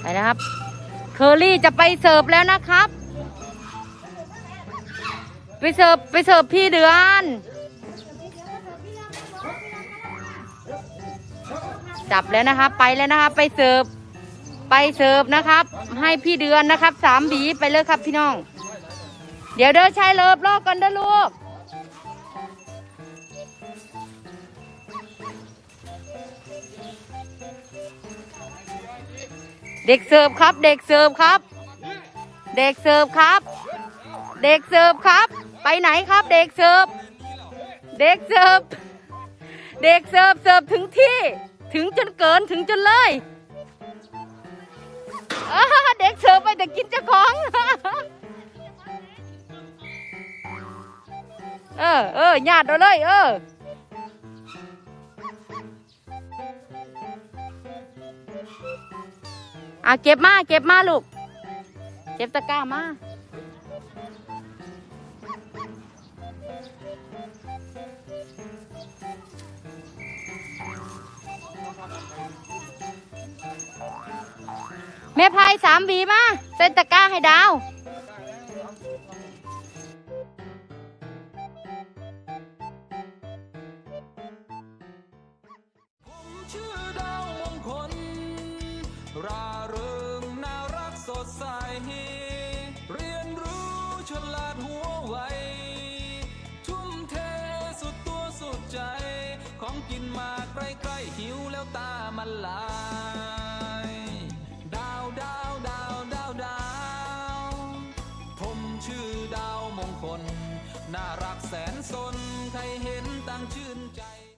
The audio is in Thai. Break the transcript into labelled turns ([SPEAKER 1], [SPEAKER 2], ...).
[SPEAKER 1] ไปนะครับ เคอรี่จะไปเสิร์ฟแล้วนะครับ ไปเสิร์ฟไปเสิร์ฟพี่เดือนจับแล้วนะครับ ไปแล้วนะครับ ไปเสิร์ฟไปเสิร์ฟนะครับ ให้พี่เดือนนะครับสามบีไปเลยครับพี่น้อง เดี๋ยวเด้อชายเลิฟรอกันเด้อลูก เด็กเสิร์ฟครับ เด็กเสิร์ฟครับ เด็กเสิร์ฟครับ เด็กเสิร์ฟครับ ไปไหนครับ เด็กเสิร์ฟเด็กเสิร์ฟเด็กเสิร์ฟเสิร์ฟถึงที่ถึงจนเกินถึงจนเลยเด็กเสิร์ฟไปแต่กินเจ้าของเออเออญาติเราเลย เออ อะเก็บมาเก็บมาลูก เก็บตะกร้ามาแม่พายสามวีมาใส่ตะกร้าให้ดาว
[SPEAKER 2] ชื่อดาวมงคลรา เรียนรู้ฉลาดหัวไว ทุ่มเทสุดตัวสุดใจ ของกินมาใกล้ๆหิวแล้วตามันลายดาวดาวดาวดาวดาวผมชื่อดาวมงคล น่ารักแสนสน ใครเห็นตั้งชื่นใจ